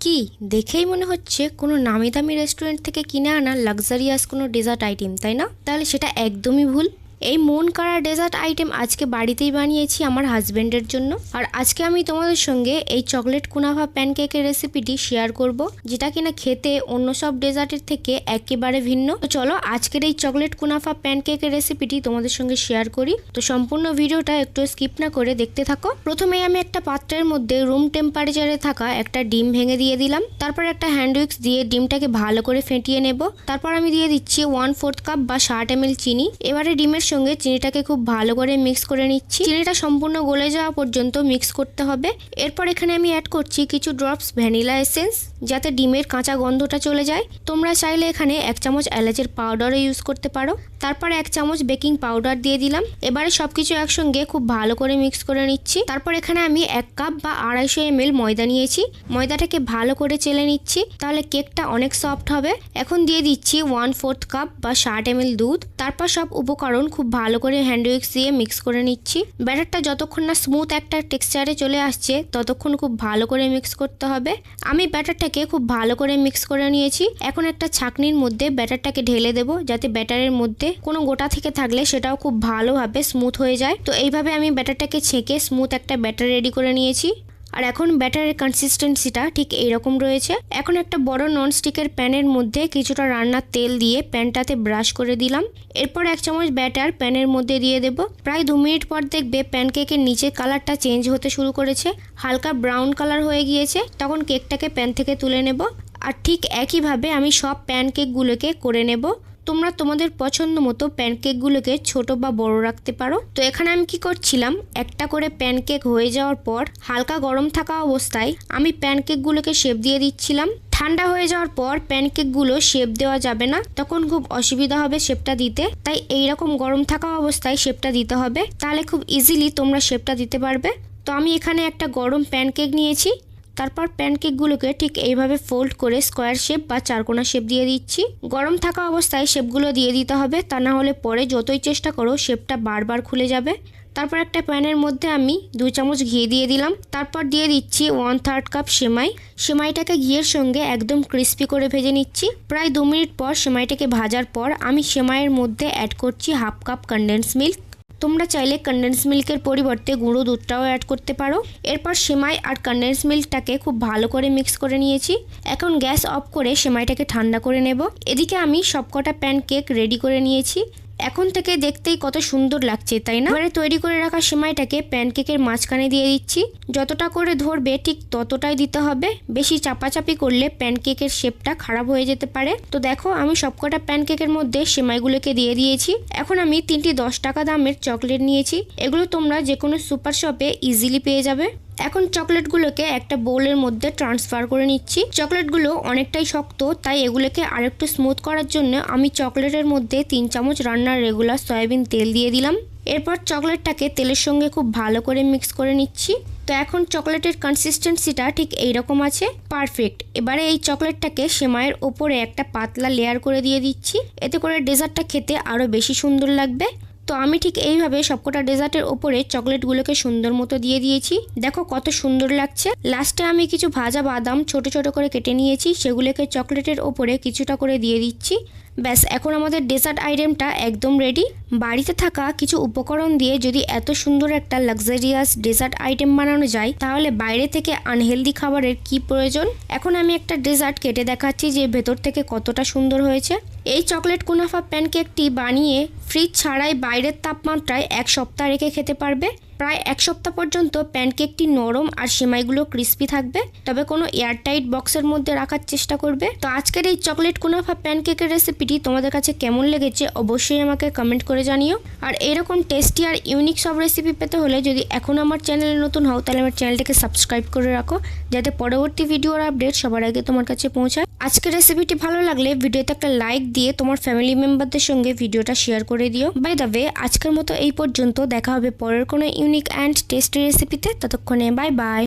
কি? দেখেই মনে হচ্ছে কোনো নামি দামি রেস্টুরেন্ট থেকে কিনে আনা লাক্সারিয়াস কোনো ডেজার্ট আইটেম তাই না? তাহলে সেটা একদমই ভুল। এই মন করা ডেজার্ট আইটেম আজকে বাড়িতেই বানিয়েছি আমার হাজব্যান্ডের জন্য। আর আজকে আমি তোমাদের সঙ্গে এই চকলেট কুনাফা প্যানকেকের রেসিপিটি শেয়ার করব, যেটা কিনা খেতে অন্য সব ডেজার্টের থেকে একেবারে ভিন্ন। তো চলো আজকের এই চকলেট কুনাফা প্যানকেকের রেসিপিটি তোমাদের সঙ্গে শেয়ার করি। তো সম্পূর্ণ ভিডিওটা একটু স্কিপ না করে দেখতে থাকো। প্রথমে আমি একটা পাত্রের মধ্যে রুম টেম্পারেচারে থাকা একটা ডিম ভেঙে দিয়ে দিলাম। তারপর একটা হ্যান্ড উইক্স দিয়ে ডিমটাকে ভালো করে ফেটিয়ে নেব। তারপর আমি দিয়ে দিচ্ছি ওয়ান ফোর্থ কাপ বা ষাট এম চিনি। এবারে ডিমের সঙ্গে চিনিটাকে খুব ভালো করে মিক্স করে নিচ্ছি। চিনিটা সম্পূর্ণ গলে যাওয়া পর্যন্ত মিক্স করতে হবে। এরপর এখানে আমি অ্যাড করছি কিছু ড্রপস ভ্যানিলা এসেন্স যাতে ডিমের কাঁচা গন্ধটা চলে যায়। তোমরা চাইলে এখানে এক চামচ এলাচের পাউডারও ইউজ করতে পারো। তারপর এক চামচ বেকিং পাউডার দিয়ে দিলাম। এবারে সবকিছু একসঙ্গে খুব ভালো করে মিক্স করে নিচ্ছি। তারপর এখানে আমি এক কাপ বা আড়াইশো এম ময়দা নিয়েছি। ময়দাটাকে ভালো করে চেলে নিচ্ছি, তাহলে কেকটা অনেক সফট হবে। এখন দিয়ে দিচ্ছি ওয়ান ফোর্থ কাপ বা ষাট এম দুধ। তারপর সব উপকরণ খুব ভালো করে হ্যান্ড উইক্স দিয়ে মিক্স করে নিচ্ছি। ব্যাটারটা যতক্ষণ না স্মুথ একটা টেক্সচারে চলে আসছে, ততক্ষণ খুব ভালো করে মিক্স করতে হবে। আমি ব্যাটারটাকে খুব ভালো করে মিক্স করে নিয়েছি। এখন একটা ছাকনির মধ্যে ব্যাটারটাকে ঢেলে দেবো, যাতে ব্যাটারের মধ্যে কোনো গোটা থেকে থাকলে সেটাও খুব ভালোভাবে স্মুথ হয়ে যায়। তো এইভাবে আমি ব্যাটারটাকে ছেঁকে স্মুথ একটা ব্যাটার রেডি করে নিয়েছি। আর এখন ব্যাটারের কনসিস্টেন্সিটা ঠিক এইরকম রয়েছে। এখন একটা বড় ননস্টিকের প্যানের মধ্যে কিছুটা রান্নার তেল দিয়ে প্যানটাতে ব্রাশ করে দিলাম। এরপর এক চামচ ব্যাটার প্যানের মধ্যে দিয়ে দেব। প্রায় দু মিনিট পর দেখবে প্যানকেকের নিচের কালারটা চেঞ্জ হতে শুরু করেছে। হালকা ব্রাউন কালার হয়ে গিয়েছে। তখন কেকটাকে প্যান থেকে তুলে নেব। আর ঠিক একইভাবে আমি সব প্যানকেকগুলোকে করে নেব। তোমরা তোমাদের পছন্দ মতো প্যানকেকগুলোকে ছোট বা বড় রাখতে পারো। তো এখানে আমি কি করছিলাম, একটা করে প্যানকেক হয়ে যাওয়ার পর, হালকা গরম থাকা অবস্থায় আমি প্যানকেকগুলোকে শেপ দিয়ে দিচ্ছিলাম। ঠান্ডা হয়ে যাওয়ার পর প্যানকেকগুলো শেপ দেওয়া যাবে না, তখন খুব অসুবিধা হবে শেপটা দিতে। তাই এই রকম গরম থাকা অবস্থায় শেপটা দিতে হবে। তাহলে খুব ইজিলি তোমরা শেপটা দিতে পারবে। তো আমি এখানে একটা গরম প্যানকেক নিয়েছি। তারপর প্যানকেকগুলোকে ঠিক এইভাবে ফোল্ড করে স্কোয়ার শেপ বা চারকোনা শেপ দিয়ে দিচ্ছি। গরম থাকা অবস্থায় শেপগুলো দিয়ে দিতে হবে, তা না হলে পরে যতই চেষ্টা করো শেপটা বারবার খুলে যাবে। তারপর একটা প্যানের মধ্যে আমি দু চামচ ঘি দিয়ে দিলাম। তারপর দিয়ে দিচ্ছি ওয়ান থার্ড কাপ সেমাই। সেমাইটাকে ঘিয়ের সঙ্গে একদম ক্রিস্পি করে ভেজে নিচ্ছি। প্রায় দু মিনিট পর সেমাইটাকে ভাজার পর আমি সেমাইয়ের মধ্যে অ্যাড করছি হাফ কাপ কনডেন্স মিল্ক তোমরা চাইলে কন্ডেন্স মিল্কের পরিবর্তে গুঁড়ো দুধটাও অ্যাড করতে পারো। এরপর সেমাই আর কন্ডেন্স মিল্কটাকে খুব ভালো করে মিক্স করে নিয়েছি। এখন গ্যাস অফ করে সেমাইটাকে ঠান্ডা করে নেব। এদিকে আমি সবকটা প্যান কেক রেডি করে নিয়েছি। এখন থেকে দেখতেই কত সুন্দর লাগছে, তাই না? এবারে তৈরি করে রাখা সেমাইটাকে প্যানকেকের মাঝখানে দিয়ে দিচ্ছি। যতটা করে ধরবে ঠিক ততটাই দিতে হবে। বেশি চাপাচাপি করলে প্যানকেকের শেপটা খারাপ হয়ে যেতে পারে। তো দেখো, আমি সবকটা প্যানকেকের মধ্যে সেমাইগুলোকে দিয়ে দিয়েছি। এখন আমি তিনটি দশ টাকা দামের চকলেট নিয়েছি। এগুলো তোমরা যে কোনো সুপার শপে ইজিলি পেয়ে যাবে। এখন চকলেটগুলোকে একটা বোলের মধ্যে ট্রান্সফার করে নিচ্ছি। চকলেটগুলো অনেকটাই শক্ত, তাই এগুলোকে আরেকটু স্মুথ করার জন্য আমি চকলেটের মধ্যে তিন চামচ রান্নার রেগুলার সয়াবিন তেল দিয়ে দিলাম। এরপর চকলেটটাকে তেলের সঙ্গে খুব ভালো করে মিক্স করে নিচ্ছি। তো এখন চকলেটের কনসিস্টেন্সিটা ঠিক এইরকম আছে। পারফেক্ট এবারে এই চকলেটটাকে সেমাইয়ের ওপরে একটা পাতলা লেয়ার করে দিয়ে দিচ্ছি। এতে করে ডেজার্টটা খেতে আরও বেশি সুন্দর লাগবে। তো আমি ঠিক এইভাবে সবকটা ডেজার্টের ওপরে চকলেটগুলোকে সুন্দর মতো দিয়ে দিয়েছি। দেখো কত সুন্দর লাগছে। লাস্টে আমি কিছু ভাজা বাদাম ছোট ছোট করে কেটে নিয়েছি, সেগুলোকে চকলেটের ওপরে কিছুটা করে দিয়ে দিচ্ছি। ব্যাস, এখন আমাদের ডেজার্ট আইটেমটা একদম রেডি। বাড়িতে থাকা কিছু উপকরণ দিয়ে যদি এত সুন্দর একটা লাক্সারিয়াস ডেজার্ট আইটেম বানানো যায়, তাহলে বাইরে থেকে আনহেলদি খাবারের কি প্রয়োজন? এখন আমি একটা ডেজার্ট কেটে দেখাচ্ছি যে ভেতর থেকে কতটা সুন্দর হয়েছে। এই চকলেট কুনাফা প্যানকেকটি বানিয়ে ফ্রিজ ছাড়াই বাইরের তাপমাত্রায় এক সপ্তাহ রেখে খেতে পারবে। প্রায় এক সপ্তাহ পর্যন্ত প্যানকেকটি নরম আর সেমাইগুলো ক্রিস্পি থাকবে, তবে কোনো এয়ারটাইট বক্সের মধ্যে রাখার চেষ্টা করবে। তো আজকের এই চকলেট কুনাফা প্যানকেকের রেসিপিটি তোমাদের কাছে কেমন লেগেছে অবশ্যই আমাকে কমেন্ট করে জানিও। আর এরকম টেস্টি আর ইউনিক সব রেসিপি পেতে হলে যদি এখন আমার চ্যানেলে নতুন হও, তাহলে আমার চ্যানেলটিকে সাবস্ক্রাইব করে রাখো, যাতে পরবর্তী ভিডিওর আপডেট সবার আগে তোমার কাছে পৌঁছায়। আজকের রেসিপিটি ভালো লাগলে ভিডিওতে একটা লাইক দিয়ে তোমার ফ্যামিলি মেম্বারদের সঙ্গে ভিডিওটা শেয়ার করে দিও। বাই দ্য ওয়ে আজকের মতো এই পর্যন্ত। দেখা হবে পরের কোনো ইউনিক অ্যান্ড টেস্টি রেসিপিতে ততক্ষণে বাই বাই